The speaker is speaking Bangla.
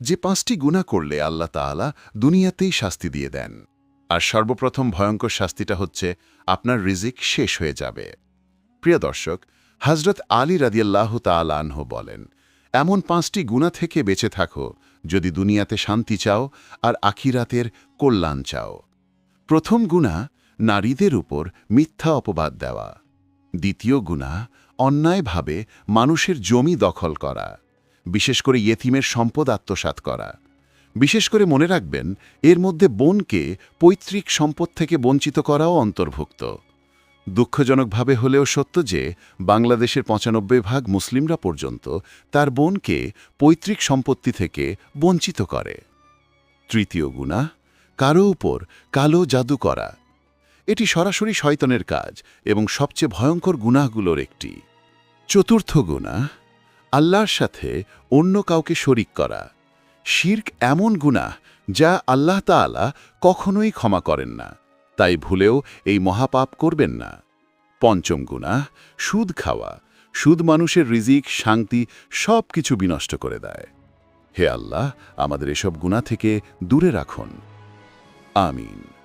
যে পাঁচটি গুণা করলে আল্লাহ তাআলা দুনিয়াতেই শাস্তি দিয়ে দেন। আর সর্বপ্রথম ভয়ঙ্কর শাস্তিটা হচ্ছে আপনার রিজিক শেষ হয়ে যাবে। প্রিয় দর্শক হজরত আলী রাদিয়াল্লাহ তালাহ বলেন, এমন পাঁচটি গুণা থেকে বেঁচে থাকো যদি দুনিয়াতে শান্তি চাও আর আখিরাতের কল্যাণ চাও। প্রথম গুণা নারীদের উপর মিথ্যা অপবাদ দেওয়া। দ্বিতীয় গুণা অন্যায়ভাবে মানুষের জমি দখল করা। বিশেষ করে ইয়েথিমের সম্পদ আত্মসাৎ করা। বিশেষ করে মনে রাখবেন, এর মধ্যে বোনকে পৈতৃক সম্পদ থেকে বঞ্চিত করাও অন্তর্ভুক্ত। দুঃখজনকভাবে হলেও সত্য যে, বাংলাদেশের পঁচানব্বই ভাগ মুসলিমরা পর্যন্ত তার বোনকে পৈতৃক সম্পত্তি থেকে বঞ্চিত করে। তৃতীয় গুণা, কারও উপর কালো জাদু করা। এটি সরাসরি শয়তনের কাজ এবং সবচেয়ে ভয়ঙ্কর গুণাগুলোর একটি। চতুর্থ গুণা আল্লাহর সাথে অন্য কাউকে শরিক করা। শির্ক এমন গুণা যা আল্লাহ তাআলা কখনোই ক্ষমা করেন না। তাই ভুলেও এই মহাপাপ করবেন না। পঞ্চম গুণা সুদ খাওয়া। সুদ মানুষের রিজিক, শান্তি সব কিছু বিনষ্ট করে দেয়। হে আল্লাহ, আমাদের এসব গুণা থেকে দূরে রাখুন। আমিন।